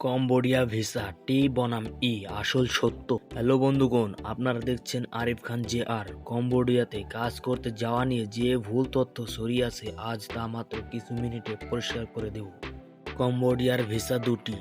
Cambodia visa, টি বনাম ই, আসল সত্য। হ্যালো বন্ধুগণ, আপনারা দেখছেন আরিফ খান জে আর। কম্বোডিয়াতে কাজ করতে যাওয়া নিয়ে যে ভুল তথ্য সরিয়ে ছড়িয়েছে আজ তা মাত্র কিছু মিনিটে পরিষ্কার করে দেব। কম্বোডিয়ার ভিসা দুটি,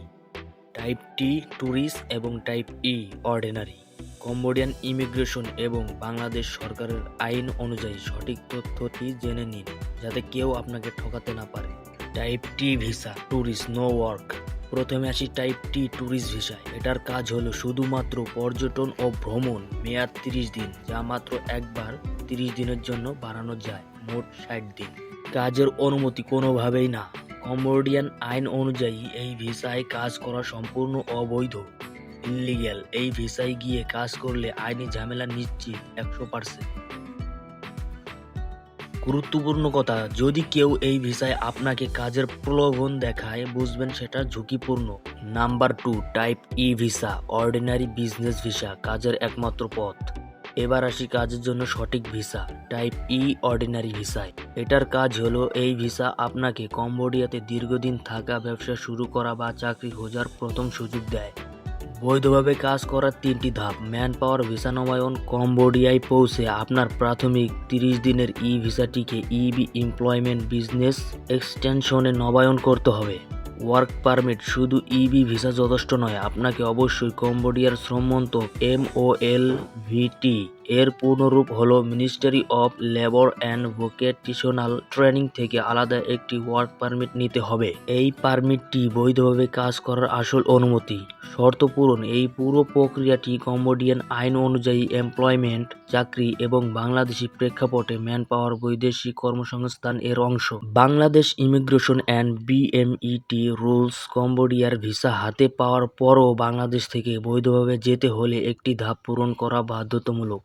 টাইপ টি, ট্যুরিস্ট এবং type E, ordinary. Cambodian immigration এবং বাংলাদেশ সরকারের আইন অনুযায়ী সঠিক তথ্যটি জেনে নিন, যাতে কেউ আপনাকে ঠকাতে না পারে। Type T visa, tourist, no work. প্রথমে আসি টাইপ টি ট্যুরিস্ট ভিসা এটার কাজ হলো শুধুমাত্র পর্যটন ও ভ্রমণ, মেয়াদ তিরিশ দিন, যা মাত্র একবার তিরিশ দিনের জন্য বাড়ানো যায়, মোট ষাট দিন। কাজের অনুমতি কোনোভাবেই না। কম্বোডিয়ান আইন অনুযায়ী এই ভিসায় কাজ করা সম্পূর্ণ অবৈধ। ইলিগ্যাল এই ভিসায় গিয়ে কাজ করলে আইনি ঝামেলা নিশ্চিত, একশো পার্সেন্ট। গুরুত্বপূর্ণ কথা, যদি কেউ এই ভিসায় আপনাকে কাজের প্রলোভন দেখায়, বুঝবেন সেটা ঝুঁকিপূর্ণ। Number two, type E visa, ordinary business visa, কাজের একমাত্র পথ। এবার আসি কাজের জন্য সঠিক ভিসা, টাইপ ই অর্ডিনারি ভিসায়। এটার কাজ হলো এই ভিসা আপনাকে কম্বোডিয়াতে দীর্ঘদিন থাকা ব্যবসা শুরু করা বা চাকরি খোঁজার প্রথম সুযোগ দেয়। বৈধভাবে কাজ করার তিনটি ধাপ। ম্যান পাওয়ার ভিসা নবায়ন কম্বোডিয়ায় পৌঁছে আপনার প্রাথমিক তিরিশ দিনের ই ভিসাটিকে ইবি এমপ্লয়মেন্ট বিজনেস এক্সটেনশনে নবায়ন করতে হবে। ওয়ার্ক পারমিট শুধু ইবি ভিসা যথেষ্ট নয়, আপনাকে অবশ্যই কম্বোডিয়ার শ্রমমন্ত্রক এম ও এল ভিটি এর পূর্ণরূপ হল ministry of labour and vocational training থেকে আলাদা একটি ওয়ার্ক পারমিট নিতে হবে। এই পারমিটটি বৈধভাবে কাজ করার আসল অনুমতি। শর্ত পূরণ, এই পুরো প্রক্রিয়াটি কম্বোডিয়ান আইন অনুযায়ী এমপ্লয়মেন্ট চাকরি এবং বাংলাদেশি প্রেক্ষাপটে ম্যান পাওয়ার বৈদেশিক কর্মসংস্থান এর অংশ। Bangladesh immigration and BMET rules কম্বোডিয়ার ভিসা হাতে পাওয়ার পরও বাংলাদেশ থেকে বৈধভাবে যেতে হলে একটি ধাপ পূরণ করা বাধ্যতামূলক।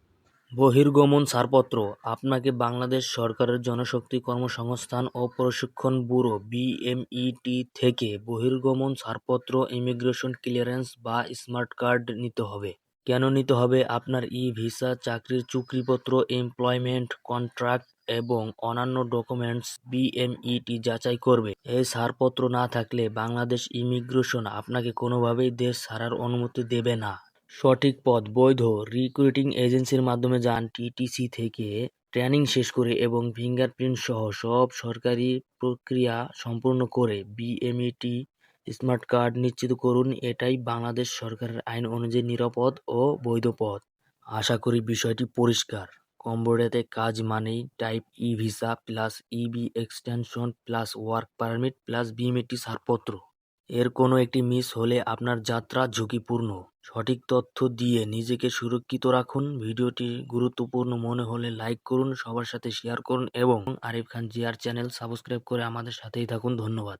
বহির্গমন ছাড়পত্র, আপনাকে বাংলাদেশ সরকারের জনশক্তি কর্মসংস্থান ও প্রশিক্ষণ ব্যুরো বিএমইটি থেকে বহির্গমন ছাড়পত্র ইমিগ্রেশন ক্লিয়ারেন্স বা স্মার্ট কার্ড নিতে হবে। কেন নিতে হবে? আপনার ই ভিসা চাকরির চুক্তিপত্র এমপ্লয়মেন্ট কন্ট্রাক্ট এবং অন্যান্য ডকুমেন্টস বিএমইটি যাচাই করবে। এই ছাড়পত্র না থাকলে বাংলাদেশ ইমিগ্রেশন আপনাকে কোনোভাবেই দেশ ছাড়ার অনুমতি দেবে না। সঠিক পথ বৈধ রিক্রুটিং এজেন্সির মাধ্যমে যান টিটিসি থেকে ট্রেনিং শেষ করে এবং ফিঙ্গারপ্রিন্ট সহ সব সরকারি প্রক্রিয়া সম্পূর্ণ করে বিএমইটি স্মার্ট কার্ড নিশ্চিত করুন। এটাই বাংলাদেশ সরকারের আইন অনুযায়ী নিরাপদ ও বৈধ পথ। আশা করি বিষয়টি পরিষ্কার। কম্বোডিয়াতে কাজ মানেই type E visa plus EB extension plus work permit plus BMET ছাড়পত্র। এর কোনো একটি মিস হলে আপনার যাত্রা ঝুঁকিপূর্ণ। সঠিক তথ্য দিয়ে নিজেকে সুরক্ষিত রাখুন। ভিডিওটি গুরুত্বপূর্ণ মনে হলে লাইক করুন, সবার সাথে শেয়ার করুন এবং আরিফ খান জিয়ার চ্যানেল সাবস্ক্রাইব করে আমাদের সাথেই থাকুন। ধন্যবাদ।